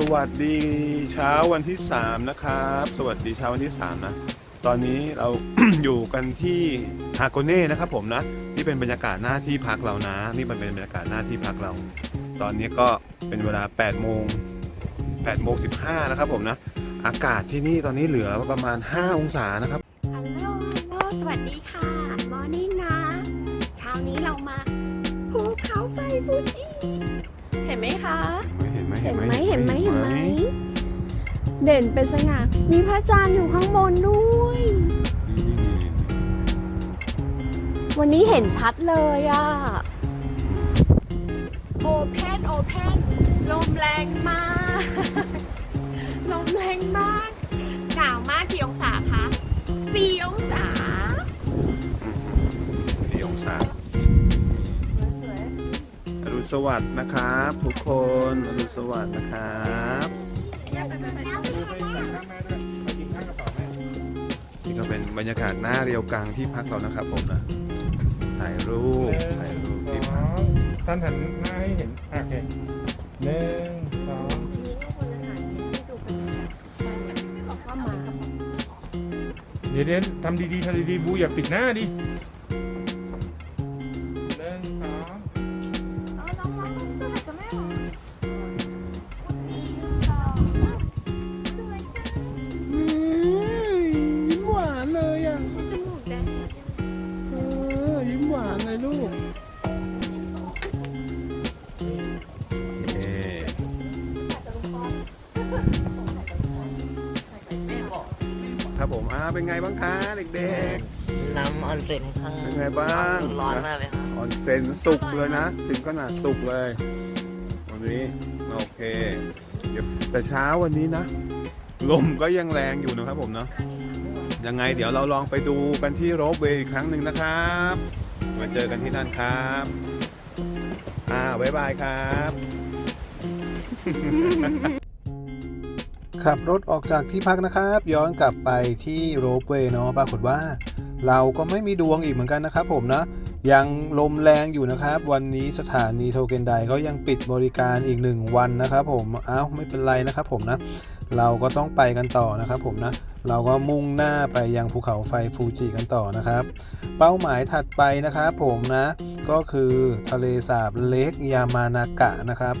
สวัสดีเช้าวันที่ 3 นะครับ สวัสดีเช้าวันที่ 3 นะ ตอนนี้เรา อยู่กันที่ฮาโกเน่นะครับผมนะนี่เป็นบรรยากาศหน้าที่พักเรานะ นี่มันเป็นบรรยากาศหน้าที่พักเรา ตอนนี้ก็เป็นเวลา8โมง8โมง15นะครับผมนะ อากาศที่นี่ตอนนี้เหลือประมาณ 5 องศานะครับ ด่นเป็นสง่า มีพระจันทร์อยู่ข้างบนด้วย วันนี้เห็นชัดเลยอะโอเพนโอเพนลมแรงมาก ลมแรงมาก หนาวมากกี่องศาคะสี่องศาสี่องศาอรุณสวัสดิ์นะครับ ทุกคนอรุณสวัสดิ์นะครับ บรรยากาศหน้าเรียวกังที่พักเรานะครับผมนะถ่ายรูปถ่ายรูปที่พักท่านหันหน้าให้เห็นโอเคหนึ่งสองเดี๋ยวเดี๋ยวทำดีๆทำดีๆบูอย่าปิดหน้าดิ ครับผมอ่าเป็นไงบ้างคะเด็กน้ำออนเซ็นข้างเป็นไงบ้างร้อนมากเลยครับๆออนเซ็นสุกเลยนะถึงขนาดสุกเลยวันนี้โอเคเดี๋ยวแต่เช้าวันนี้นะ ลมก็ยังแรงอยู่นะครับผมเนาะยังไงเดี๋ยวเราลองไปดูกันที่โรบเวย์อีกครั้งหนึ่งนะครับ มาเจอกันที่นั่นครับอ่าบ๊ายบายครับ ขับรถออกจากที่พักนะครับ ย้อนกลับไปที่โรบเวย์เนาะปรากฏว่า เราก็ไม่มีดวงอีกเหมือนกันนะครับผมนะ ยังลมแรงอยู่นะครับ วันนี้สถานีโทเกนไดก็ยังปิดบริการอีกหนึ่งวันนะครับผมอ้าวไม่เป็นไรนะครับผมนะ เราก็ต้องไปกันต่อนะครับผมนะ เราก็มุ่งหน้าไปยังภูเขาไฟฟูจิกันต่อนะครับ เป้าหมายถัดไปนะครับผมนะ ก็คือทะเลสาบเล็กยามานากะนะครับ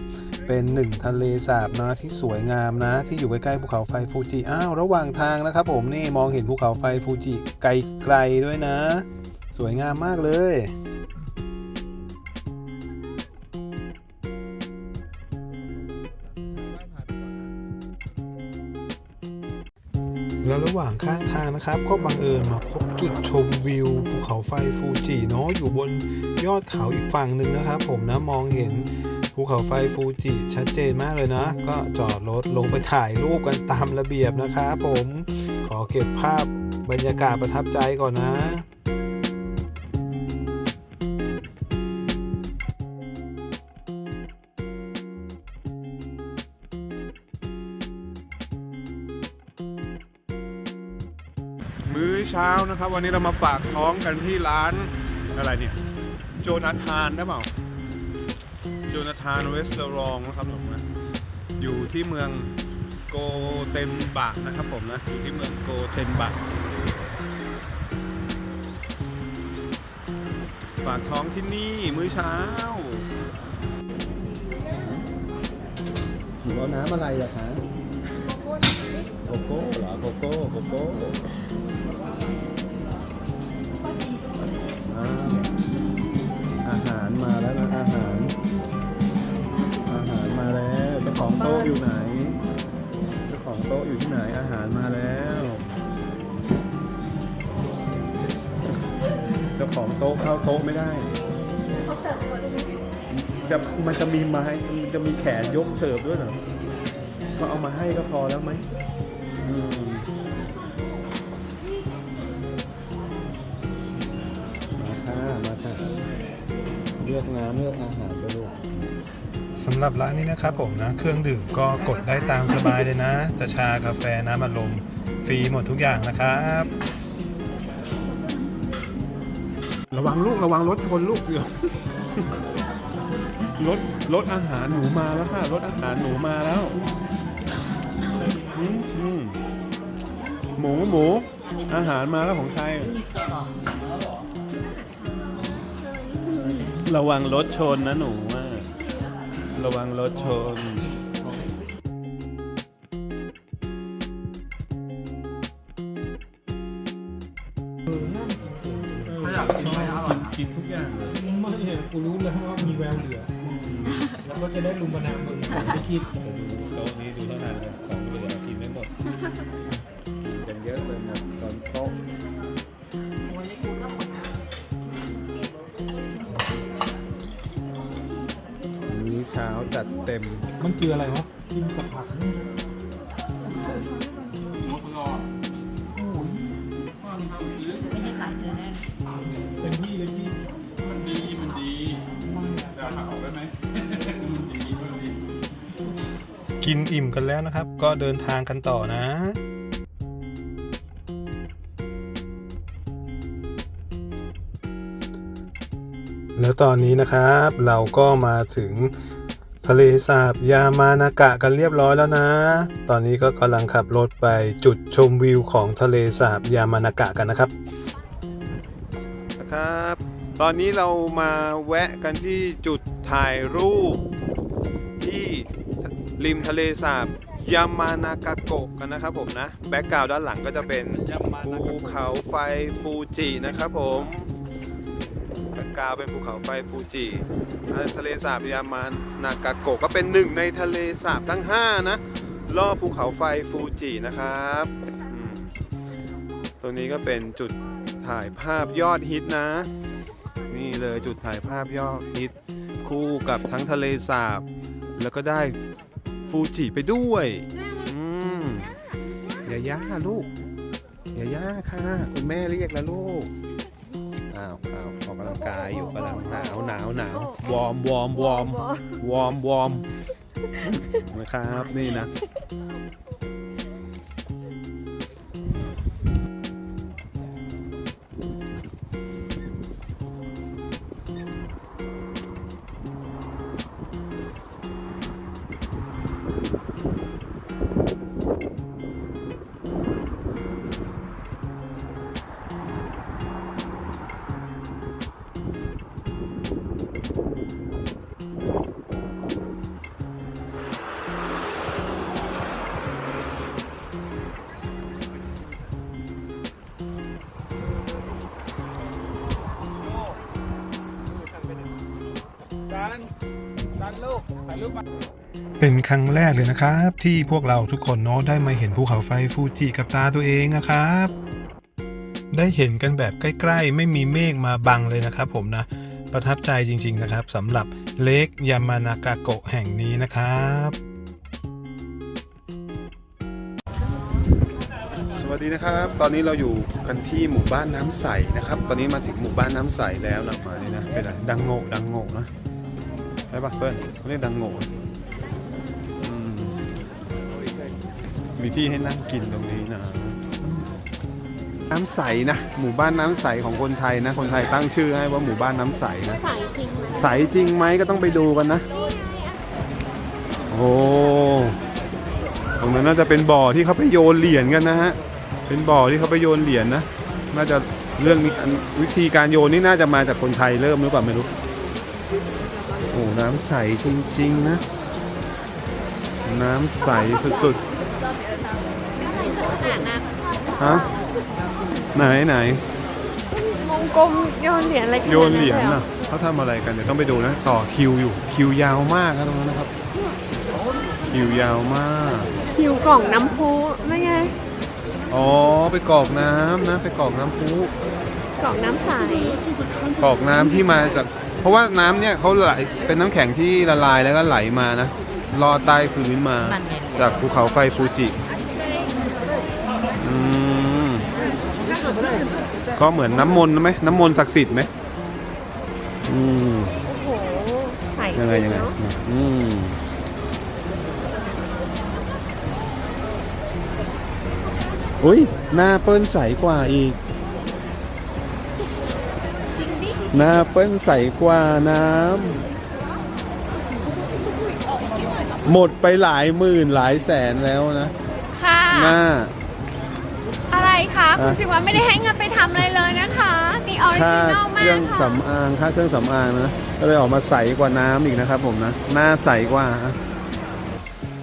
เป็นหนึ่งทะเลสาบนะที่สวยงามนะ ที่อยู่ใกล้ๆภูเขาไฟฟูจิอ้าวระหว่างทางนะครับ ผมนี่มองเห็นภูเขาไฟฟูจิไกลๆด้วยนะ สวยงามมากเลยแล้วระหว่างข้างทางนะครับก็บังเอิญมาพบจุดชมวิวภูเขาไฟฟูจิเนาะอยู่บนยอดเขาอีกฝั่งหนึ่งนะครับ ผมนะมองเห็น ภูเขาไฟฟูจิชัดเจนมากเลยนะ ก็จอดรถลงไปถ่ายรูปกันตามระเบียบนะครับผมขอเก็บภาพบรรยากาศประทับใจก่อนนะมื้อเช้านะครับ วันนี้เรามาฝากท้องกันที่ร้านอะไรเนี่ย โจนาธานได้เปล่า จนาธานเวสเตอรองนะครับผมนะอยู่ที่เมืองโกเตมบะนะครับผมนะอยู่ที่เมืองโกเทมบะฝากท้องที่นี่มื้อเช้าหนูเอาน้ำอะไรอะคะโกโก้เหรอโกโก้โกโก้อ่าอา ต๊ะอยู่ไหน เจ้าของโต๊ะอยู่ที่ไหน อาหารมาแล้ว เจ้าของโต๊ะเข้าโต๊ะไม่ได้เขาเสิร์ฟคนจะมันจะมีไม้มันจะมีแขนยกเสิร์ฟด้วยเหรอ ก็เอามาให้ก็พอแล้วไหมอืมมาค่ะ มาค่ะ เลือกน้ำเลือกอาหารไปลูก สำหรับร้านนี้นะครับผมนะ เครื่องดื่มก็กดได้ตามสบายเลยนะ จะชากาแฟน้ำอัดลมฟรีหมดทุกอย่างนะครับ ระวังลูกระวังรถชนลูกเดี๋ยวรถรถอาหารหนูมาแล้วค่ะรถอาหารหนูมาแล้วอืมอืมหมูหมูอาหารมาแล้วของใคร ระวังรถชนนะหนูว่า ระวังรถชน ถ้าอยากกินไหมอร่อยนะกินทุกอย่างเลยไม่อะกูรู้แล้วว่ามีแววเหลือ แล้วก็จะได้ลุมประนามมึงไม่คิดโต๊ะนี้ดูเท่านั้นเลยของเหลือกินไม่หมดกินกันเยอะเลยหมดตอนโต๊ะ ช้าจัดเต็ม มันคืออะไรวะกินกับผักนี่หมูสลอดโอ้ยว่ามันทำซื้อไม่ใช่ขายเธอแน่เต็มที่เลยพี่มันดีมันดีไม่แต่เอาผักออกได้ไหมมันดีมันดี กินอิ่มกันแล้วนะครับ ก็เดินทางกันต่อนะแล้วตอนนี้นะครับเราก็มาถึง ทะเลสาบยามานากะกันเรียบร้อยแล้วนะ ตอนนี้ก็กำลังขับรถไปจุดชมวิวของทะเลสาบยามานากะกันนะครับนะครับ ตอนนี้เรามาแวะกันที่จุดถ่ายรูป ที่ริมทะเลสาบยามานากะโกะกันนะครับผมนะ แบ็กกราวด์ด้านหลังก็จะเป็นภูเขาไฟฟูจินะครับผม กาวเป็นภูเขาไฟฟูจิ ทะเลสาบยามานนากะโกะก็เป็นหนึ่งในทะเลสาบทั้ง 5 นะรอบภูเขาไฟฟูจินะครับ ตรงนี้ก็เป็นจุดถ่ายภาพยอดฮิตนะ นี่เลยจุดถ่ายภาพยอดฮิต คู่กับทั้งทะเลสาบ แล้วก็ได้ฟูจิไปด้วยอืมยาย่าลูกยาย่าค่ะ คุณแม่เรียกแล้วลูก อ้าวอ้าวออกกำลังกายอยู่กำลังหนาวหนาวหนาววอร์มวอร์มวอร์มวอร์มวอร์มนะครับนี่นะ เลยนะครับ ที่พวกเราทุกคนเนาะได้มาเห็นภูเขาไฟฟูจิกับตาตัวเองนะครับ ได้เห็นกันแบบใกล้ๆ ไม่มีเมฆมาบังเลยนะครับผมนะ ประทับใจจริงๆนะครับสำหรับเลกยามานากาโกะแห่งนี้นะครับสวัสดีนะครับ ตอนนี้เราอยู่กันที่หมู่บ้านน้ำใสนะครับ ตอนนี้มาถึงหมู่บ้านน้ำใสแล้วนะมานี่นะเป็นอะไรดังโง่ดังโง่นะใช่ปะเพื่อนเขาเรียกดังโง่ มีที่ให้นั่งกินตรงนี้นะ น้ำใสนะ หมู่บ้านน้ำใสของคนไทยนะ คนไทยตั้งชื่อให้ว่าหมู่บ้านน้ำใสนะ ใส่จริงไหมใสจริงไหมก็ต้องไปดูกันนะ โอ้ตรงนั้นน่าจะเป็นบ่อที่เขาไปโยนเหรียญกันนะฮะ เป็นบ่อที่เขาไปโยนเหรียญนะ น่าจะเรื่องนี้อันวิธีการโยนนี่น่าจะมาจากคนไทยเริ่มหรือเปล่าไม่รู้ โอ้ น้ำใสจริงๆนะ น้ำใสสุดขนาดนั้นๆ ฮะไหนไหนวงกลมโยนเหรียญอะไรขนาดโยนเหรียญลน่ะเขาทำอะไรกันเดี๋ยวต้องไปดูนะ ต่อคิวอยู่คิวยาวมากครับตรงนั้นนะครับ คิวยาวมาก คิวกล่องน้ำพุไม่ไงอ๋อไปกรอกน้ำนะไปกรอกน้ำพุกล่องน้ำใสกรอกน้ำที่มาจาก เพราะว่าน้ำเนี่ยเขาไหลเป็นน้ำแข็งที่ละลายแล้วก็ไหลมานะ ลอดใต้พื้นมา นั่นไง จากภูเขาไฟฟูจิอืมก็เหมือนน้ำมนต์ไหมน้ำมนต์ศักดิ์สิทธิ์ไหมอืมโอ้โหใสยังไงยังไงเนอะอืมอุ้ยหน้าเปิ้ลใสกว่าอีก หน้าเปิ้ลใสกว่าน้ำ หมดไปหลายหมื่นหลายแสนแล้วนะหน้า อะไรคะคุณอะสิว่าไม่ได้ให้เงินไปทำอะไรเลยนะคะนี่ออริค่าจินอลเคมารื่องกค่ะสำอางค่าเครื่องสำอางนะก็เลยออกมาใสกว่าน้ำอีกนะครับผมนะ หน้าใสกว่าอะ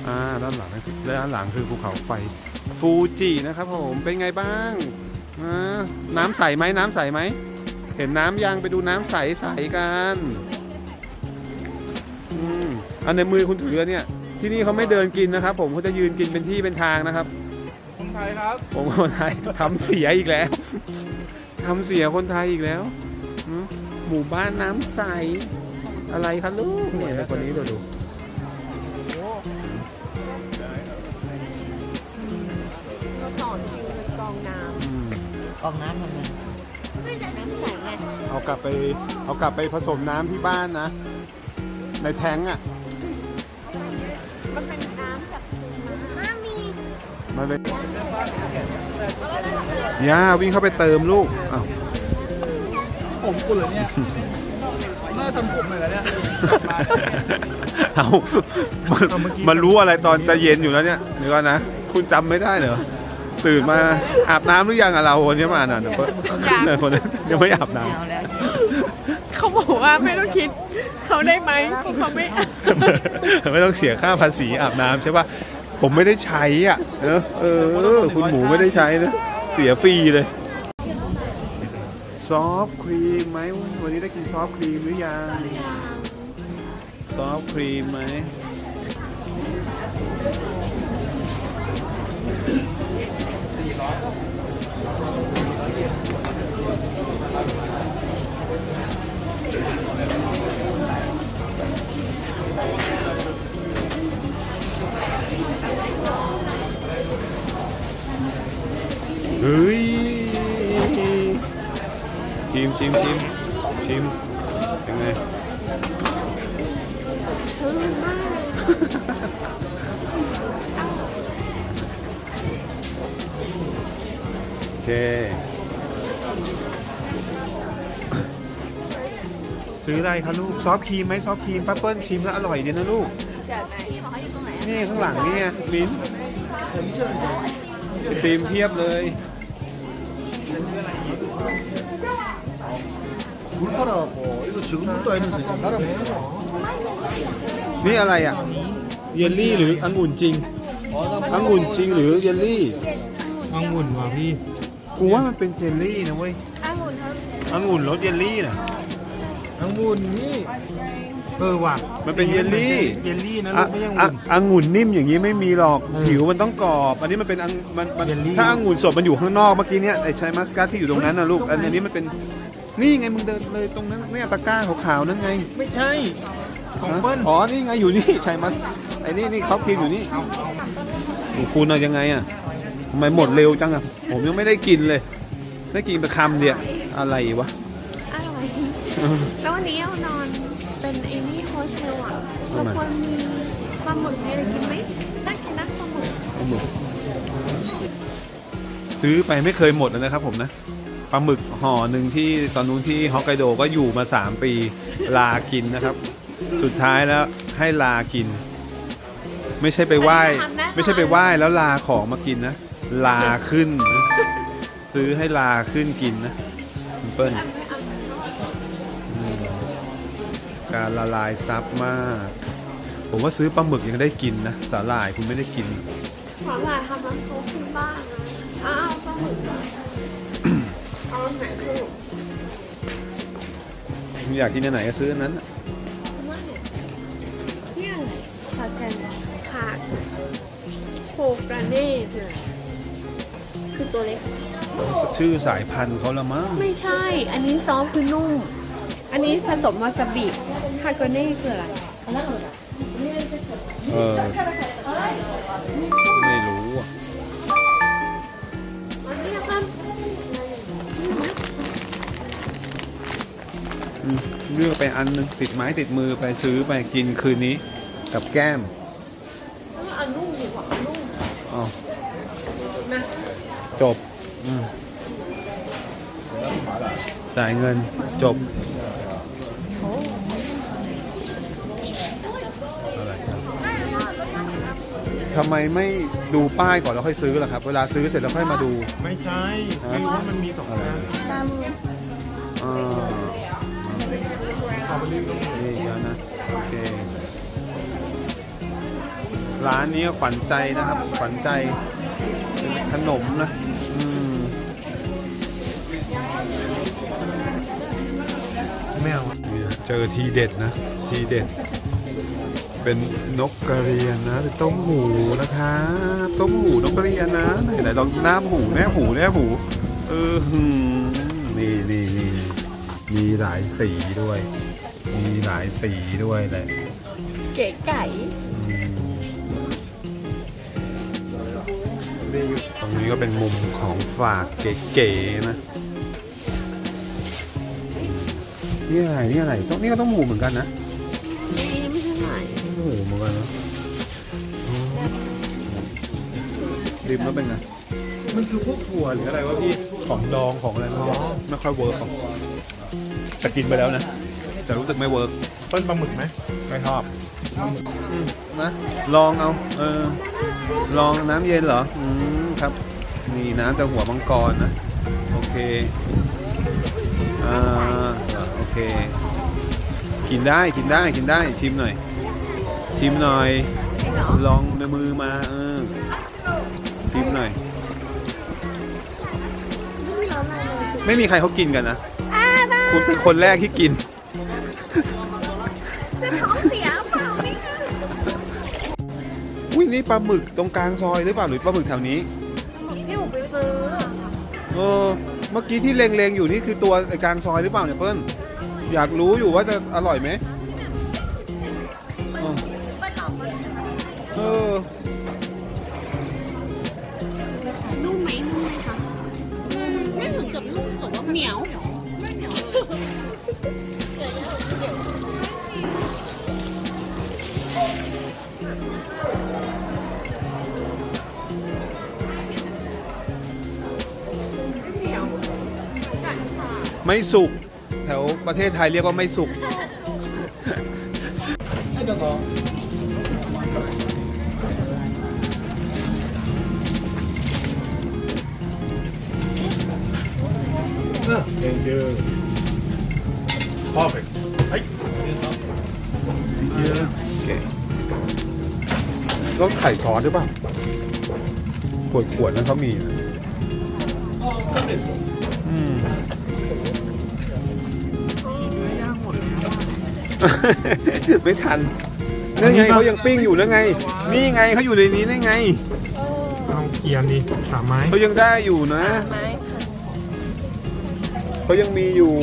อ่าด้านหลังและด้านหลังคือภูเขาไฟฟูจินะครับผมเป็นไงบ้างอ่าน้ำใสไหมน้ำใสไหมเห็นน้ำยังไปดูน้ำใสใสกันอืม อันในมือคุณถือเนี่ย ที่นี่เขาไม่เดินกินนะครับ ผมเขาจะยืนกินเป็นที่เป็นทางนะครับ คนไทยครับผมคนไทยทำเสียอีกแล้วทำเสียคนไทยอีกแล้วหือหมู่บ้านน้ำใสอะไรคะลูกเนี่ยคนนี้ดูดูเราต่อคิวในกรองน้อืมออกน้ำทำไมำไม่แต่น้ำใสไงเอากลับไปเอากลับไปผสมน้ำที่บ้านนะ ในแทงอะ มาเลยย่าวิ่งเข้าไปเติมลูกอ้าวผมกูเหรอเนี่ยน่าทำผมเลยเนี่ยเอามันมันรู้อะไรตอนจะเย็นอยู่แล้วเนี่ยเดี๋ยวก่อนนะ คุณจำไม่ได้เหรอ ตื่นมาอาบน้ำหรือยังอะเราวันนี้มาอ่านเดี๋ยวคนเนี่ยคนนั้นยังไม่อาบน้ำไม่เอาแล้วเขาบอกว่าไม่ต้องคิดเขาได้ไหมเพราะเขาไม่เอาไม่ต้องเสียค่าภาษีอาบน้ำใช่ป่ะ ผมไม่ได้ใช้อะเนอะเออ คุณหมูไม่ได้ใช้นะ เสียฟรีเลย ซอฟต์ครีมไหมวันนี้ได้กินซอฟต์ครีมหรือยัง ซอฟต์ครีมไหม เฮ้ยชิมชิมชิมชิมยังไงโอเค ซื้ออะไรคะลูก ซอฟต์ครีมไหมซอฟต์ครีมป้าเปิ้ลชิมแล้วอร่อยดีนะลูก นี่ข้างหลังนี่ไงลิ้นไอติมเพียบเลย นี่อะไรอะ เยลลี่หรือองุ่นจริงองุ่นจริงหรือเยลลี่องุ่นว่ะพี่กูว่ามันเป็นเจลลี่นะเว้ยองุ่นเขาองุ่นรสเยลลี่น่ะองุ่นนี่เออว่ะมันเป็นเยลลี่ เยลลี่นะลูอะกไม่ใช่องุ่อะนองุ่นนิ่มอย่างนี้ไม่มีหรอกเออผิวมันต้องกรอบ อันนี้มันเป็นองมันมันเยลลี่ ถ้าองุ่นสดมันอยู่ข้างนอกเมื่อกี้เนี่ยไอ้ชายมัสกัสที่อยู่ตรงนั้นนะลูกอันนี้มันเป็นนี่ไงมึงเดินเลยตรงนั้นเนี่ยตะกร้าขาวๆนั่นไงไม่ใช่ ของฮะเปิ้ลอ๋อนี่ไงอยู่นี่ชายมัสไอ้นี่นี่เขาพิมพ์อยู่นี่โอ้คุณเอายังไงอะทำไมหมดเร็วจังอะผมยังไม่ได้กินเลย ได้กินไปคำเดียวอะไรวะ อร่อย แล้ววันนี้เอานอน เป็นไอ้นี่โฮเทลอะเราควรมีปลาหมึกได้กินไหมน่ากินนะปลาหมึกปลาหมึก ซื้อไปไม่เคยหมดเลยนะครับผมนะปลาหมึกห่อหนึ่งที่ตอนนู้นที่ฮอกไกโดก็อยู่มา 3 ปีลากินนะครับ สุดท้ายแล้วให้ลากิน ไม่ใช่ไปไหว้ ไม่ใช่ไปไหว้แล้วลาของมากินนะ ลาขึ้น ซื้อให้ลาขึ้นกินนะคุณเปิ้ล การละลายซับมาก ผมว่าซื้อปลาหมึกยังได้กินนะ สาหร่ายคุณไม่ได้กินขอหลายทำน้ำซุปขึ้นบ้างนะอ้าวปลาหมึกอะเอาอันไหนคืออยากกินอันไหนก็ซื้ออันนั้นน่ะเนี่ยคาแกนขาดโคกราเน่คืออะไรคือตัวเล็ก ชื่อสายพันธุ์เขาละมั้งไม่ใช่ อันนี้ซอสคือนุ่ม อันนี้ผสมวาซาบิ คาโกเน่คืออะไรเออไม่รู้อะอันนี้ครับอืมเลือกไปอันหนึงติดไม้ติดมือไปซื้อไปกินคืนนี้ กับแก้มแล้วเอานุ่มดีกว่าเอานุ่มอ๋อนะจบอืมจ่ายเงินจบ ทำไมไม่ดูป้ายก่อนแล้วค่อยซื้อล่ะครับ เวลาซื้อเสร็จแล้วค่อยมาดู ไม่ใช่คือว่ามันมีสองอันตามอ่าสตรอเบอรี่ก็มีนี่เยอะนะโอเคร้านนี้ก็ขวัญใจนะครับ ขวัญใจเป็นขนมนะอืมไม่เอานี่นะเจอทีเด็ดนะ ทีเด็ด เป็นนกกระเรียนนะเป็นต้มหูนะคะ ต้มหูนกกระเรียนนะไหนไหนลองหน้าหูแนบหูแนบหู เออหืมนี่นี่นี่มีหลายสีด้วย มีหลายสีด้วยแหละเก๋ไก่อืมตรงนี้ก็เป็นมุมของฝากเก๋ๆนะนี่อะไรนี่อะไรต้องนี่ก็ต้องหมูเหมือนกันนะ ริมแล้วเป็นไง มันคือพวกถั่วหรืออะไรวะพี่ ของดองของอะไรไม่รู้ไม่ค่อยเวิร์กหรอกแต่กินไปแล้วนะ แต่รู้สึกไม่เวิร์กต้นปลาหมึกไหมไม่ชอบนะลองเอา เออ ลองน้ำเย็นเหรอ อืมครับนี่น้ำจากหัวมังกรนะ โอเค อ่า โอเค กินได้ กินได้ กินได้ ชิมหน่อย ชิมหน่อย ลองในมือมา เออ ชิมหน่อย ไม่มีใครเขากินกันนะคุณเป็นคนแรกที่กินท้องเสียเปล่านี่อุ้ยนี่ปลาหมึกตรงกลางซอยหรือเปล่าหรือปลาหมึกแถวนี้ที่ผมไปซื้อเออ เมื่อกี้ที่เลงๆอยู่นี่คือตัวไอ้กลางซอยหรือเปล่าเนี่ยเปิ้ลอยากรู้อยู่ว่าจะอร่อยไหมเออเออ ไม่เหนียวเลยไม่สุก แถวประเทศไทยเรียกว่าไม่สุก Thank you แล้วไข่ซอสหรือเปล่าขวดขวดๆนั้นเขามีนะอืมไม่ทันนั่นไงเขายังปิ้งอยู่นั่นไง นี่ไงเขาอยู่ในนี้ได้ไงเอาเกียร์ดีสามไม้เขายังได้อยู่นะไม้เขายังมีอยู่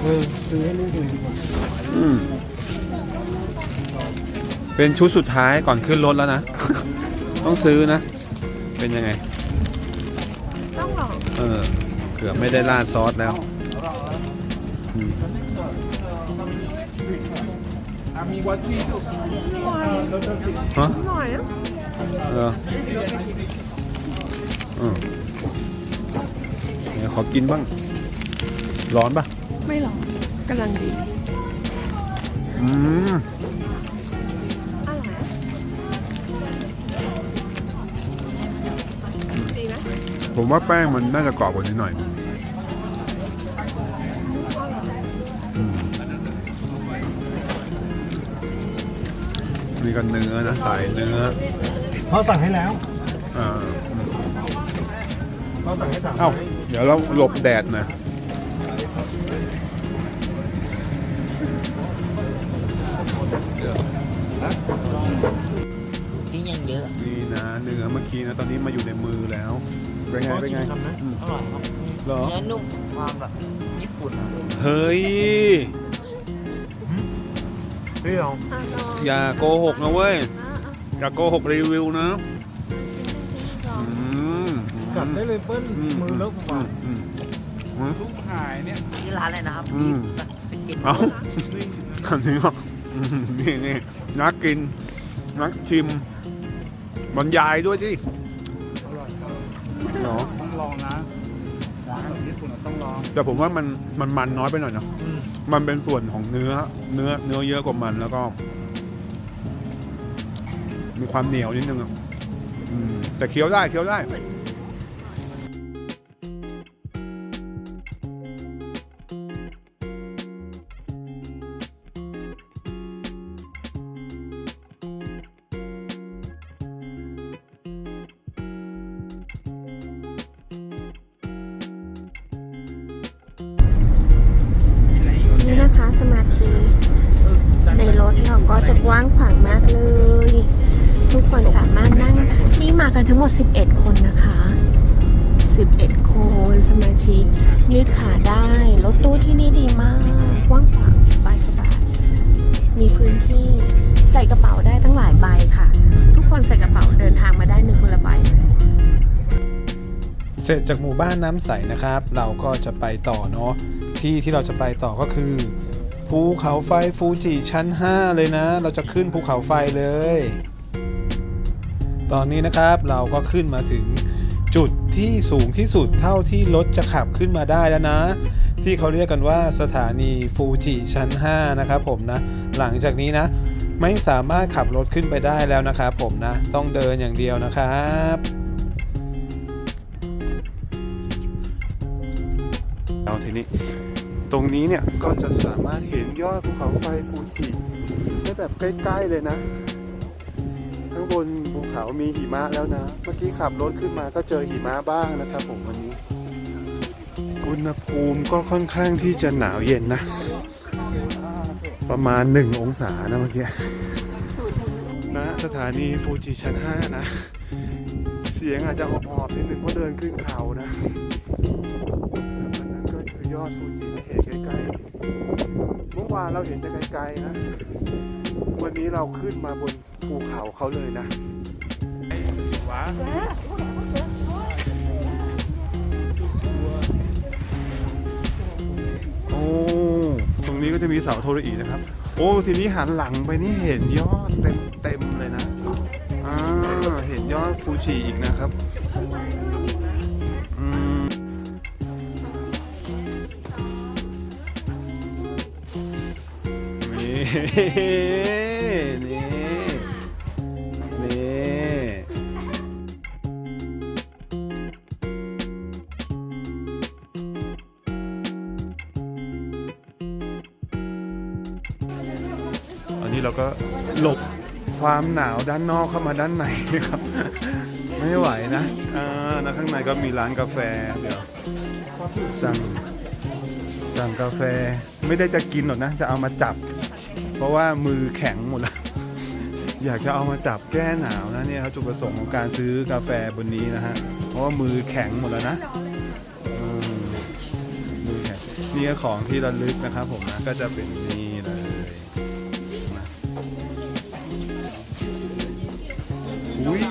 เออซื้อให้ลูกเลยดีกว่าอืม เป็นชุดสุดท้ายก่อนขึ้นรถแล้วนะ ต้องซื้อนะ เป็นยังไง ต้องลองเออเกือบไม่ได้ราดซอสแล้วอืมมีวัตถุดิบฮะหน่อยนะเออเออเดี๋ยวขอกินบ้าง ร้อนปะไม่หรอกกำลังดี อืม ผมว่าแป้งมันน่าจะกรอบกว่านี้หน่อยอืมนี่ก็เนื้อนะสายเนื้อพ่อสั่งให้แล้วอ่าพ่อสั่งให้สามเอ้าไม้เดี๋ยวเราหลบแดดหนะที่ยังเยอะ นี่นะเนื้อเมื่อกี้นะ ตอนนี้มาอยู่ในมือแล้ว เป็นไงพ่อเป็นกินไงคำนะอืมอร่อยครับเหรอเนื้อนุ่มความแบบญี่ปุ่นอะเฮ้ย เปรี้ยวอะลองอย่าโกหกนะเว้ยอะอะอย่าโกหกรีวิวนะลองอืมจัดได้เลยเปิ้ลมือเลอะกว่าอืมอืม ลูกหายเนี่ยที่ร้านเลยนะครับอืมที่กินเอาทำนี้หรออืมนี่นี่นักกิน นักชิม บรรยายด้วยสิ แต่ผมว่ามันมันมันน้อยไปหน่อยเนาะอืมมันเป็นส่วนของเนื้อ เนื้อ เนื้อเยอะกว่ามันแล้วก็ มีความเหนียวนิดนึงอะอืมแต่เคี้ยวได้เคี้ยวได้ เสร็จจากหมู่บ้านน้ำใสนะครับ เราก็จะไปต่อเนาะที่ที่เราจะไปต่อก็คือภูเขาไฟฟูจิชั้น 5 เลยนะ เราจะขึ้นภูเขาไฟเลย ตอนนี้นะครับเราก็ขึ้นมาถึงจุดที่สูงที่สุดเท่าที่รถจะขับขึ้นมาได้แล้วนะ ที่เขาเรียกกันว่าสถานีฟูจิชั้น 5 นะครับผมนะ หลังจากนี้นะ ไม่สามารถขับรถขึ้นไปได้แล้วนะครับผมนะ ต้องเดินอย่างเดียวนะครับ เอาทีนี้ตรงนี้เนี่ยก็จะสามารถเห็นยอดภูเขาไฟฟูจิได้แบบใกล้ๆเลยนะข้างบนภูเขามีหิมะแล้วนะ เมื่อกี้ขับรถขึ้นมาก็เจอหิมะบ้างนะครับผมวันนี้ อุณหภูมิก็ค่อนข้างที่จะหนาวเย็นนะ ประมาณ 1 องศานะเมื่อกี้นะสถานีฟูจิชั้น 5 นะ เสียงอาจจะหอบๆนิดนึงเพราะเดินขึ้นเขานะ ยอดฟูจินะเห็นใกล้ๆ เมื่อวานเราเห็นแต่ไกลๆนะ วันนี้เราขึ้นมาบนภูเขาเขาเลยนะสิวะโอ้ตรงนี้ก็จะมีเสาโทรอีนะครับ โอ้ทีนี้หันหลังไปนี่เห็นยอดเต็มเต็มๆเลยนะอ่าเห็นยอดฟูจิอีกนะครับ นี่นี่นี่อันนี้เราก็หลบความหนาวด้านนอกเข้ามาด้านในนะครับ ไม่ไหวนะอ่าแล้วข้างในก็มีร้านกาแฟเดี๋ยวสั่งสั่งกาแฟไม่ได้จะกินหรอกนะ จะเอามาจับ เพราะว่ามือแข็งหมดแล้ว อยากจะเอามาจับแก้หนาวนะเนี่ยครับจุดประสงค์ของการซื้อกาแฟบนนี้นะฮะ เพราะว่ามือแข็งหมดแล้วนะอืมมือแข็งนี่ก็ของที่ระลึกนะครับผมนะก็จะเป็นนี่เลยนะอุ้ย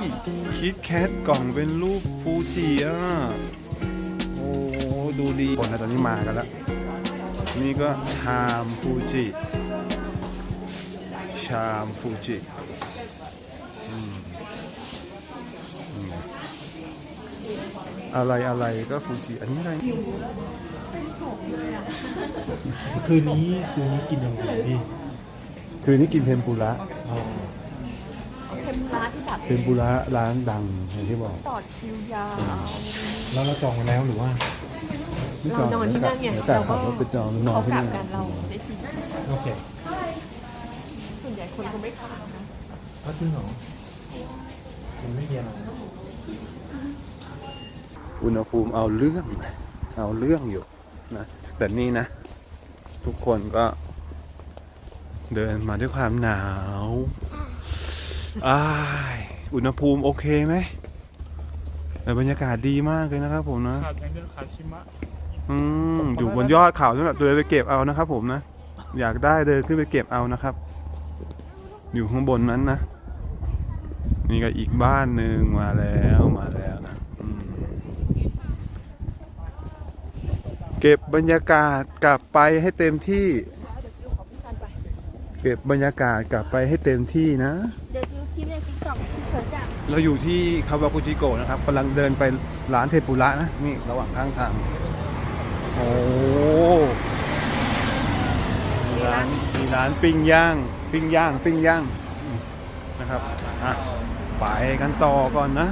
คิดแคทกล่องเป็นรูปฟูจิอะโอ้ดูดีคนนะตอนนี้มากันแล้วนี่ก็ชามฟูจิ ชามฟูจิอืมอืมอะไรอะไรก็ฟูจิอันนี้อะไร คืนนี้คืนนี้กินยังไงพี่คือนี่กินเทมปุระอ๋อเทมร้านที่แบบเทมปุระร้านดังอย่างที่บอกต่อคิวยาวแล้วเราจองมาแล้วหรือว่าเรานอนที่นั่นไงแต่เราขับรถไปจองนอนเขาที่กลันั่บนกันเราได้ทีโอเค ส่วนคนเขาไม่ทานนะก็จริงเหรอมันไม่มีอะไรอุณหภูมิเอาเรื่องเอาเรื่องอยู่นะแต่นี่นะ ทุกคนก็ เดินมาด้วยความหนาวอ้ายอุณหภูมิโอเคไหมแต่บรรยากาศดีมากเลยนะครับผมนะขาดอย่างเดียวขาดชิมะอืมอยู่บนยอดเขานั่นแหละเดินไปเก็บเอานะครับผมนะ อยากได้เดินขึ้นไปเก็บเอานะครับ อยู่ข้างบนนั้นนะนี่ก็อีกบ้านหนึ่งมาแล้วมาแล้วนะอืมเก็บบรรยากาศกลับไปให้เต็มที่ เก็บบรรยากาศกลับไปให้เต็มที่นะเดี๋ยวดูคลิปในติ๊กต็อกเฉยจากเราอยู่ที่คาวากุจิโกะนะครับกำลังเดินไปร้านเทปุระนะนี่ระหว่างข้างทางโอ้มี ร้านมีร้านปิ้งย่าง ปิ้งย่าง ปิ้งย่างนะครับออะไปกันต่อก่อนนะ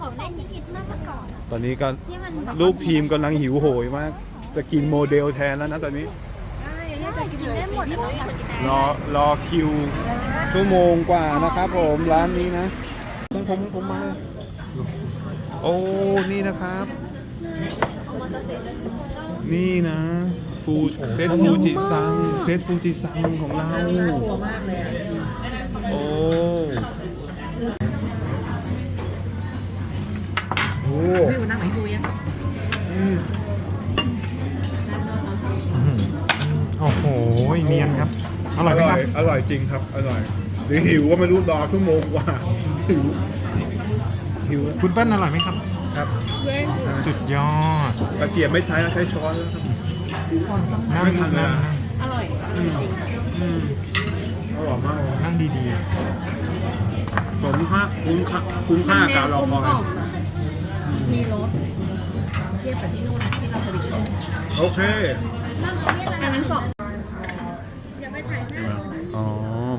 ของเล่นที่คิดมากก่อนตอนนี้ก็ที่มันแบบลูกทีมกำลังหิวโหยมาก จะกินโมเดลแทนแล้วนะตอนนี้กินได้หมดเลยรอรอคิว ชั่วโมงกว่านะครับผมร้านนี้นะผมผมผมมาเลยโอ้นี่นะครับ นี่นะ ฟูเซตฟูจิซังเซตฟูจิซังของเราโอ้โหอืมโอ้โหเนียนครับ อร่อยไหมครับ อร่อยจริงครับ อร่อยหรือหิวก็ไม่รู้รอชั่วโมงกว่า หิว หิวคุณเปิ้ลอร่อยไหมครับ ครับ สุดยอด ตะเกียบไม่ใช้แล้วใช้ช้อนแล้วครับ นั่งไม่ทันนั่งแล้วอร่อยอืมอร่อยมากเลยนั่งดีสมค่าคุ้มค่าคุ้มค่ากับการรอคอยมีรสเทียบกับที่นู่นที่เราไปกินโอเคอันนั้นก่อนอย่าไปถ่ายหน้าๆอ๋อ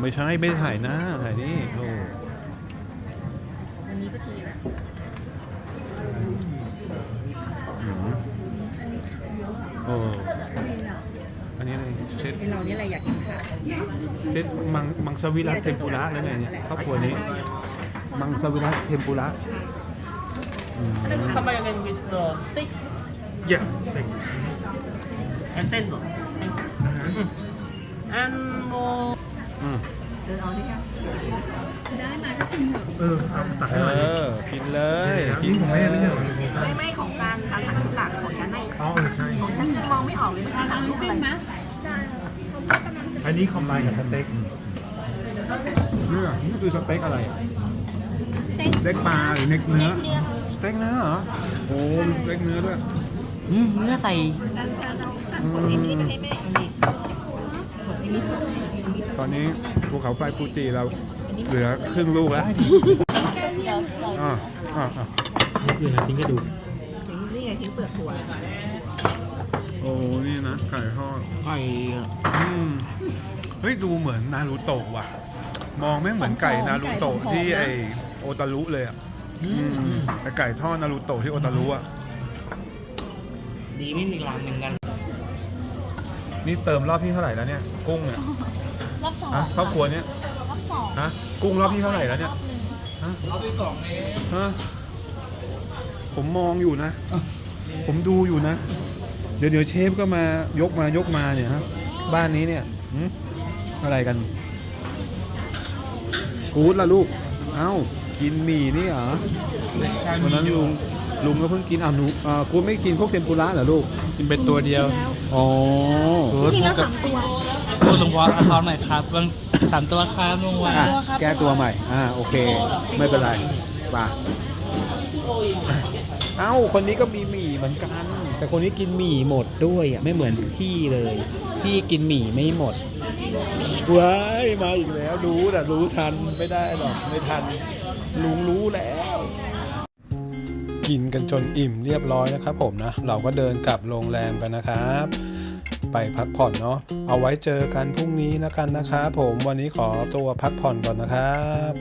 ไม่ใช่ไม่ได้ถ่ายหน้าถ่ายนี่โอ้อันนี้ก็ทีละ อืมโอ้อันนี้อะไรเซต เรานี่อะไรอยากกินข้าว เซตมังมังสวิรัตเทมปุระหรือไงเนี่ยครอบครัวนี้ มังสวิรัตเทมปุระอืม Come again with the steak เยี่ยมสเต็ก and tender. Mm. And more อืมเออเอาตักเอให้หน่อยดิอกินเลยกินของแม่ไม่ใช่เหรอไม่ไม่ของการทานอาหารหลักของฉันในอ๋อเออใช่ ฉันมองไม่ออกเลยว่าทานรูปอะไร อันนี้คอมไบกับสเต็กเนี่ยนี่คือสเต็กอะไรอะสเต็กปลาหรือเน็กเนื้อสเต็กเนื้อเหรอโอ้มีสเต็กเนื้อด้วยอืมเนื้อใส่อืมตอนนี้ภูเขาไฟฟูจิเราเหลือครึ่งลูกแล้วอ่าอ่าอ่านี่นะทิ้งกระดูก นี่ไงทิ้งเปลือกถั่วโอ้นี่นะไก่ทอดไก่อืมเฮ้ยดูเหมือนนารูโตะว่ะ มองไม่เหมือนไก่นารูโตะที่ไอโอตารุเลยอะอืมไอไก่ทอดนารูโตะที่โอตารุอะดีไม่มีรามเหมือนกัน นี่เติมรอบที่เท่าไหร่แล้วเนี่ย กุ้งเนี่ยรอบสองฮะครอบครัวเนี้ยรอบสองฮะกุ้งรอบที่เท่าไหร่แล้วเนี่ยฮะรอบที่สองฮะผมมองอยู่นะ ผมดูอยู่นะ เดี๋ยวเดี๋ยวเชฟก็มายกมายกมาเนี่ยฮะบ้านนี้เนี่ยหึอะไรกัน กู๊ดล่ะลูก เอ้า กินหมี่นี่เหรอวันนั้นลุงลุงก็เพิ่งกินอะหนูอ่ากู๊ดไม่กินพวกเทมปุระเหรอลูก กินเป็นตัวเดียว อ๋อกินแล้วสองตัวพูดลงวอลเอาท้องหน่อยครับบางสามตัวครับลงวอลอะแก้ตัวใหม่ อ่าโอเค ไม่เป็นไรป่ะเอ้า คนนี้ก็มีหมี่เหมือนกัน แต่คนนี้กินหมี่หมดด้วยอะไม่เหมือนพี่เลย พี่กินหมี่ไม่หมดว้ายมาอีกแล้วรู้แต่รู้ทันไม่ได้หรอกไม่ทันลุงรู้แล้ว กินกันจนอิ่มเรียบร้อยนะครับผมนะ เราก็เดินกลับโรงแรมกันนะครับ ไปพักผ่อนเนาะเอาไว้เจอกันพรุ่งนี้แล้วกันนะครับผมวันนี้ขอตัวพักผ่อนก่อนนะครับ